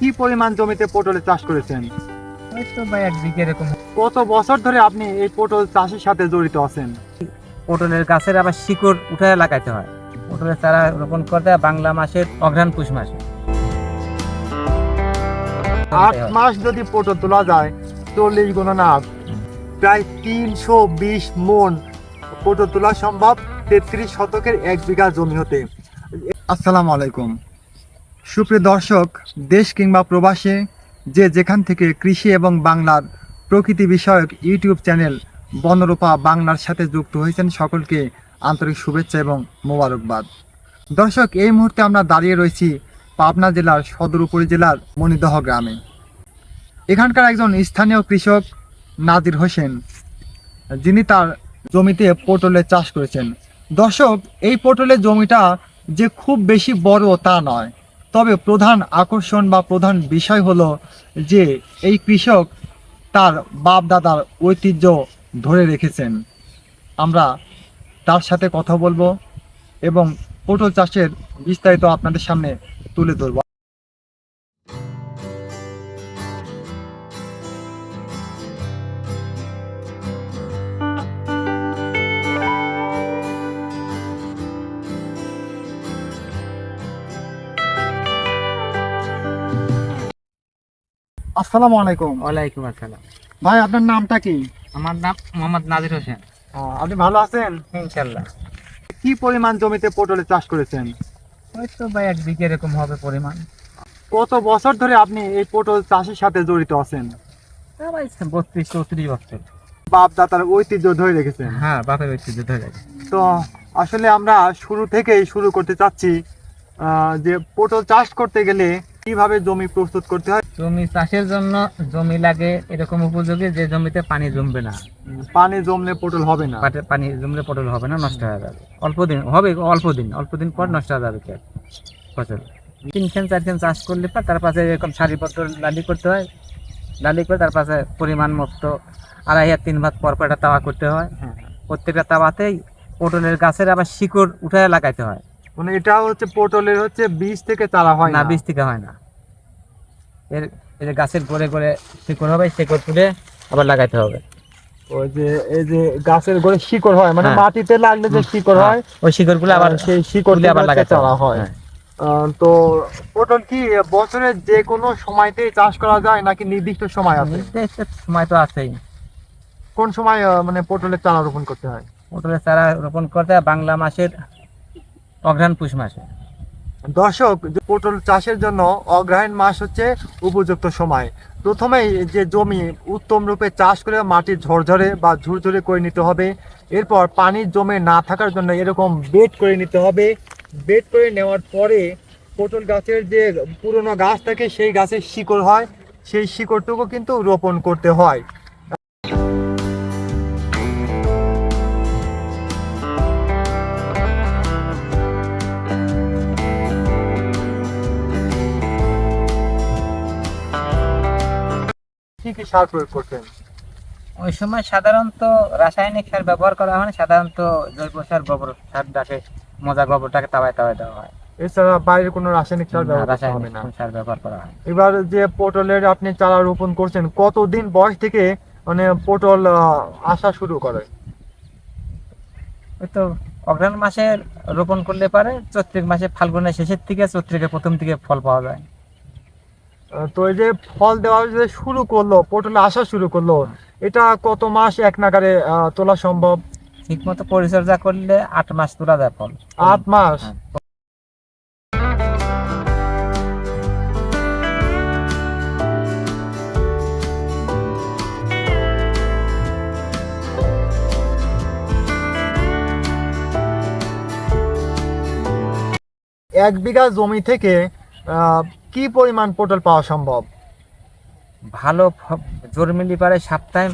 কি পরিমাণ জমিতে পটলের চাষ করেছেন? কত বছর ধরে আপনি এই পটল চাষের সাথে জড়িত আছেন। পটলের গাছের আবার শিকড় উঠায় লাগাইতে হয়। পটলের চারা রোপণ করতে বাংলা মাসের অঘ্রাণ পুষ মাসে। আট মাস যদি পটল তোলা যায় চল্লিশ গুণনা প্রায় তিনশো বিশ মন পটল তোলা সম্ভব তেত্রিশ শতকের এক বিঘা জমি হতে। আসসালামু আলাইকুম। সুপ্রিয় দর্শক, দেশ কিংবা প্রবাসে যে যেখান থেকে কৃষি এবং বাংলার প্রকৃতি বিষয়ক ইউটিউব চ্যানেল বনরূপা বাংলার সাথে যুক্ত হয়েছেন সকলকে আন্তরিক শুভেচ্ছা এবং মোবারকবাদ। দর্শক, এই মুহূর্তে আমরা দাঁড়িয়ে রয়েছি পাবনা জেলার সদর উপজেলার মণিদহ গ্রামে। এখানকার একজন স্থানীয় কৃষক নাজির হোসেন, যিনি তার জমিতে পটলের চাষ করেছেন। দর্শক, এই পটলের জমিটা যে খুব বেশি বড় তা নয়। তবে প্রধান আকর্ষণ বা প্রধান বিষয় হলো যে এই কৃষক তার বাপ দাদার ঐতিহ্য ধরে রেখেছেন। আমরা তার সাথে কথা বলব এবং পটল চাষের বিস্তারিত আপনাদের সামনে তুলে ধরব। আসসালামু আলাইকুম। ওয়ালাইকুম আসসালাম। ভাই আপনার নামটা কি? আমার নাম মোহাম্মদ নাজির হোসেন। আপনি ভালো আছেন? ইনশাল্লাহ কি পরিমাণ জমিতে পটলের চাষ করেছেন? ওই তো ভাই এক বিঘে এরকম হবে পরিমাণ। কত বছর ধরে আপনি এই পটল চাষের সাথে জড়িত আছেন? ভাই বত্রিশ চৌত্রিশ বছর। বাপ দাদার ঐতিহ্য ধরে রেখেছেন। হ্যাঁ বাপের ঐতিহ্য ধরে তো আসলে আমরা শুরু থেকেই শুরু করতে চাচ্ছি যে পটল চাষ করতে গেলে কীভাবে জমি প্রস্তুত করতে হয়? জমি চাষের জন্য জমি লাগে এরকম উপযোগী যে জমিতে পানি জমবে না। পানি জমলে পটল হবে না। পানি জমলে পটল হবে না নষ্ট হয়ে যাবে। অল্প দিন হবে অল্প দিন অল্প দিন পর নষ্ট হয়ে যাবে ক্ষেত ফসল। তিন খেন চার খেন চাষ করলে পর তার পাশে এরকম সারিপত্র লালি করতে হয়। লালি করে তার পাশে পরিমাণ মতো আড়াই হাজার তিন ভাত পর পর একটা তাওয়া করতে হয়। প্রত্যেকটা তাওয়াতেই পটলের গাছের আবার শিকড় উঠায় লাগাইতে হয়। মানে এটা হচ্ছে পটলের হচ্ছে বীজ থেকে চারা হয় না? বীজ থেকে হয় না। এর এই গাছের গোড়ে গোড়ে শিকড় হবে শিকড় তুলে আবার লাগাইতে হবে। ওই যে এই যে গাছের গোড়ে শিকড় হয় মানে হ্যাঁ। মাটিতে লাগলে যে শিকড় হ্যাঁ, হয় ওই শিকড়গুলো আবার আবার সেই শিকড় তুলে আবার থেকে লাগাইতে হয়। হ্যাঁ। তো পটল কি বছরের যে কোনো সময়তেই চাষ করা যায় নাকি নির্দিষ্ট সময় আছে? সময় তো আছেই। কোন সময় মানে পটলের চারা রোপণ করতে হয়? পটলের চারা রোপণ করতে হয় বাংলা মাসের অঘ্রাণ পুষ মাসে। দর্শক পটল চাষের জন্য অগ্রহায়ণ মাস হচ্ছে উপযুক্ত সময়। প্রথমেই যে জমি উত্তম রূপে চাষ করে মাটি ঝরঝরে বা ঝুরঝুরে করে নিতে হবে। এরপর পানির জমে না থাকার জন্য এরকম বেড করে নিতে হবে। বেড করে নেওয়ার পরে পটল গাছের যে পুরনো গাছ থাকে, সেই গাছের শিকড় হয়। সেই শিকড়টুকু কিন্তু রোপণ করতে হয়। কি কি সার প্রয়োগ করতেন? ওই সময় সাধারণত রাসায়নিক সার ব্যবহার করা হয় না সাধারণত জৈব সার গোবর সারটাকে মজা গোবরটাকে তাওয়ায় তাওয়ায় দেওয়া হয়। এছাড়া বাইরে কোনো রাসায়নিক সার ব্যবহার করতে হবে না। সার ব্যবহার করা হয় এবার যে পটলের আপনি চারা রোপণ করছেন কতদিন বয়স থেকে মানে পটল আসা শুরু করে? তো অঘ্রাণ মাসে রোপণ করলে পারে চৈত্রিক মাসে ফাল্গুনের শেষের থেকে চৈত্রিকের প্রথম থেকে ফল পাওয়া যায়। তো এই যে ফল দেওয়া যে শুরু করল পটলে আসা শুরু করল। এটা কত মাস এক নাগারে তোলা সম্ভব? ঠিক মতো পরিচর্যা করলে আট মাস তোলা যায় ফল। আট মাস? হ্যাঁ। এক বিঘা জমি থেকে কি পরিমাণ পটল পাওয়া সম্ভব? ভালো জোর মিলি পারে সপ্তাহে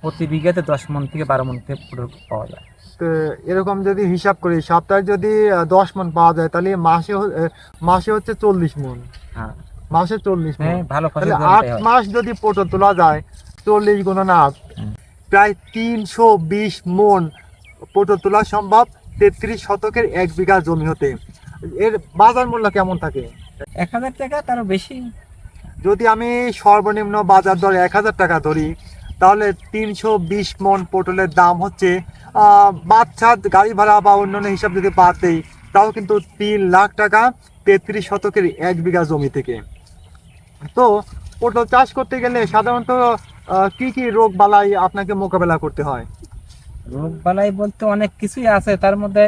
প্রতি বিঘাতে দশ মন থেকে বারো মন থেকে পুরো পাওয়া যায়। তো এরকম যদি হিসাব করি সপ্তাহে যদি দশ মন পাওয়া যায় তাহলে মাসে মাসে হচ্ছে চল্লিশ মন হ্যাঁ। মাসে চল্লিশ মন হ্যাঁ ভালো আট মাস যদি পটল তোলা যায় চল্লিশ গুণন আট। প্রায় তিনশো বিশ মন পটল তোলা সম্ভব তেত্রিশ শতকের এক বিঘা জমি হতে। এর বাজার মূল্য কেমন থাকে? এক হাজার টাকা তারও বেশি। যদি আমি সর্বনিম্ন বাজার দর এক হাজার টাকা ধরি তাহলে তিনশো বিশ মন পটলের দাম হচ্ছে আহ, বাচ্চা গাড়ি ভাড়া বা অন্যান্য হিসাব যদি বাদ দেই তাও কিন্তু তিন লাখ টাকা তেত্রিশ শতকের এক বিঘা জমি থেকে। তো পটল চাষ করতে গেলে সাধারণত কি কি রোগ বালাই আপনাকে মোকাবেলা করতে হয়? রোগ বালাই বলতে অনেক কিছুই আছে। তার মধ্যে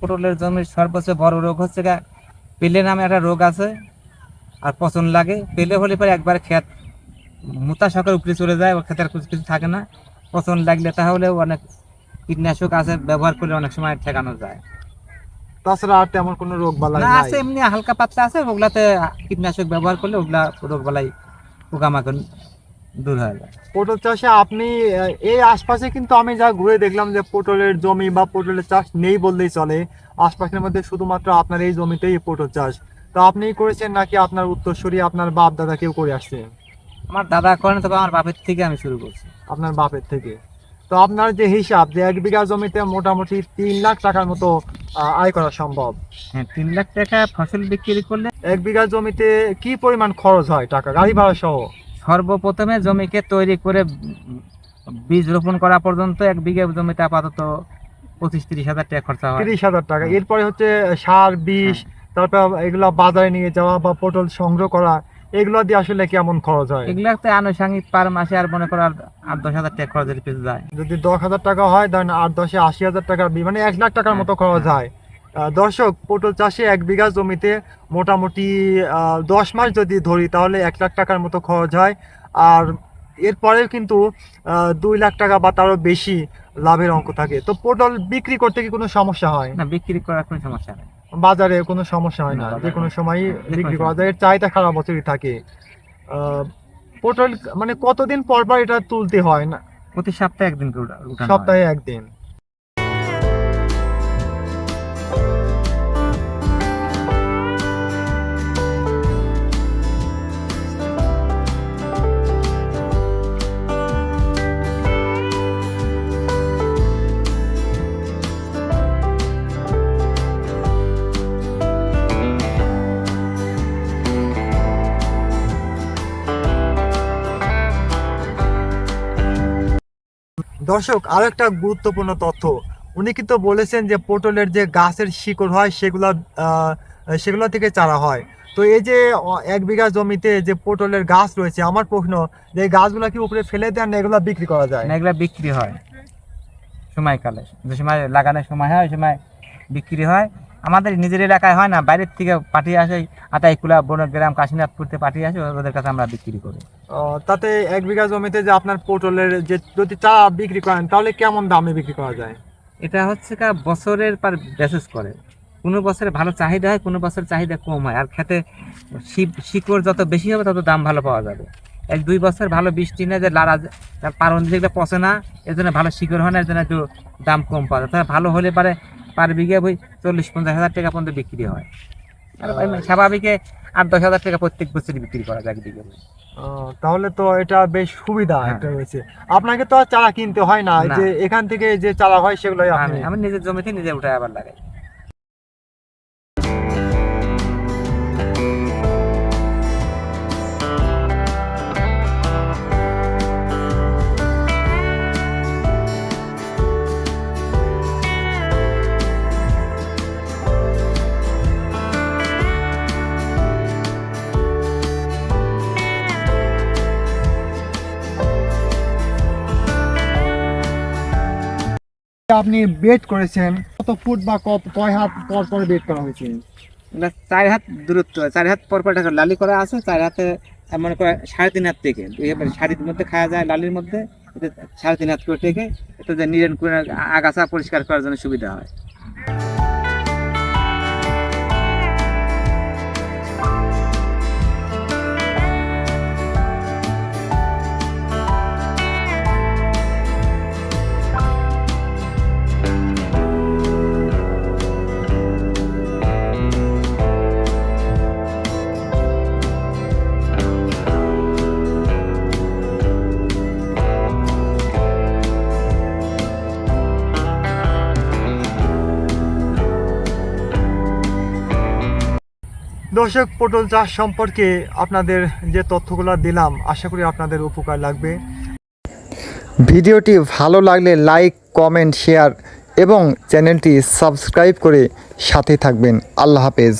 পটলের জমির সর্বোচ্চ বড় রোগ হচ্ছে গা পেলে নামে একটা রোগ আছে আর পচন লাগে পেলে হলে পরে একবার ক্ষেত মোতা শখের উপরে চলে যায় ও ক্ষেতের কিছু কিছু থাকে না। পচন লাগলে তাহলে অনেক কীটনাশক আছে ব্যবহার করলে অনেক সময় ঠেকানো যায়। তাছাড়া আর তেমন কোনো রোগ বালাই না আছে এমনি হালকা পাতলা আছে ওগুলাতে কীটনাশক ব্যবহার করলে ওগুলা রোগ বালাই পোকামাকড় দূর হয়ে যায়। পটল চাষে আপনি এই আশপাশে কিন্তু আমি যা ঘুরে দেখলাম যে পটলের জমি বা পটলের চাষ নেই বললেই চলে। আশপাশের মধ্যে শুধুমাত্র আপনার এই জমিতেই পটল চাষ। তো আপনি করেছেন নাকি আপনার উত্তরসূরি আপনার বাপ দাদা কেউ করে আসছে? আমার দাদা করেন তবে আমার বাপের থেকে আমি শুরু করছি। আপনার বাপের থেকে। তো আপনার যে হিসাব যে এক বিঘা জমিতে মোটামুটি তিন লাখ টাকার মতো আয় করা সম্ভব। হ্যাঁ তিন লাখ টাকা ফসল বিক্রি করলে এক বিঘা জমিতে কি পরিমাণ খরচ হয় টাকা? গাড়ি ভাড়া সহ? সর্বপ্রথমে জমিকে তৈরি করে বীজ রোপণ করা পর্যন্ত এক বিঘা জমিতে আপাতত পঁচিশ তিরিশ হাজার টাকা খরচা হয়। তিরিশ হাজার টাকা। এরপরে হচ্ছে সার বিষ তারপর এগুলো বাজারে নিয়ে যাওয়া বা পটল সংগ্রহ করা এগুলো দিয়ে আসলে কেমন খরচ হয়? এগুলাতে আনুষঙ্গিক পার মাসে আর মনে করো আর আট দশ হাজার টাকা খরচের পিছু যায়। যদি দশ হাজার টাকা হয় ধরেন আট দশে আশি হাজার টাকা মানে এক লাখ টাকার মতো খরচ হয়। আহ, দর্শক পটল চাষে এক বিঘা জমিতে মোটামুটি দশ মাস যদি ধরি তাহলে এক লাখ টাকার মতো খরচ হয়। আর এরপরেও কিন্তু দুই লাখ টাকা বা তারও বেশি লাভের অঙ্ক থাকে। তো পটল বিক্রি করতে কি কোনো সমস্যা হয়? না বিক্রি করার কোনো সমস্যা নেই। বাজারে কোনো সমস্যা হয় না। যে কোনো বাজারে সময় বিক্রি করা যায়। এর চাহিদা খারাপ বছরই থাকে। আহ, পটল মানে কতদিন পর পর এটা তুলতে হয়? না প্রতি সপ্তাহে একদিন হয়। সপ্তাহে একদিন। দর্শক আরও একটা গুরুত্বপূর্ণ তথ্য। উনি কিন্তু বলেছেন যে পটলের যে গাছের শিকড় হয়, সেগুলো সেগুলো থেকে চারা হয়। তো এই যে এক বিঘা জমিতে যে পটলের গাছ রয়েছে, আমার প্রশ্ন, যে গাছগুলো কি উপরে ফেলে দেন না এগুলো বিক্রি করা যায়? না, এগুলো বিক্রি হয়। সময়কালে, যে সময় লাগানোর সময় হয়, ওই সময় বিক্রি হয়। আমাদের নিজের এলাকায় হয় না বাইরের থেকে পাঠিয়ে আসে আটাই কুলা আতাইকুলা বনগ্রাম কাশীনাথপুরতে পাঠিয়ে আসে ওদের কাছে আমরা বিক্রি করি। তাতে এক বিঘা জমিতে যে আপনার পটলের যে যদি চা বিক্রি করেন তাহলে কেমন দামে বিক্রি করা যায়? এটা হচ্ছে কা বছরের পর বেসিস করে। কোনো বছরে ভালো চাহিদা হয় কোনো বছর চাহিদা কম হয়। আর খেতে শিকড় যত বেশি হবে তত দাম ভালো পাওয়া যাবে। এক দুই বছর ভালো বৃষ্টি নেই যে লাড়া তার পারন পচে না এর জন্য ভালো শিকড় হয় না এর জন্য একটু দাম কম পাওয়া যায়। তাহলে ভালো হলে পারে পার বিঘে বই চল্লিশ পঞ্চাশ হাজার টাকা পর্যন্ত বিক্রি হয় আর স্বাভাবিকে আট দশ হাজার টাকা প্রত্যেক বছর বিক্রি করা যায় এক বিঘে বই তাহলে তো এটা বেশ সুবিধা হ্যাঁ। একটা হয়েছে আপনাকে তো আর চারা কিনতে হয় না। যে এখান থেকে যে চারা হয় সেগুলো আমি নিজের জমিতে নিজে উঠে আবার লাগাই আপনি বেড করেছেন, কত ফুট বা কয় হাত পর পর বেড করা হয়েছে? না, চার হাত দূরত্ব, চার হাত পর পর লালি করা আছে, চার হাতে মনে করে সাড়ে তিন হাত থেকে। শাড়ির মধ্যে খাওয়া যায় লালির মধ্যে সাড়ে তিন হাত করে থেকে এটা নিরেন আগাছা পরিষ্কার করার জন্য সুবিধা হয়। দর্শক, পটল চাষ সম্পর্কে আপনাদের যে তথ্যগুলো দিলাম, আশা করি আপনাদের উপকার লাগবে। ভিডিওটি ভালো লাগলে লাইক, কমেন্ট, শেয়ার এবং চ্যানেলটি সাবস্ক্রাইব করে সাথে থাকবেন। আল্লাহ হাফেজ।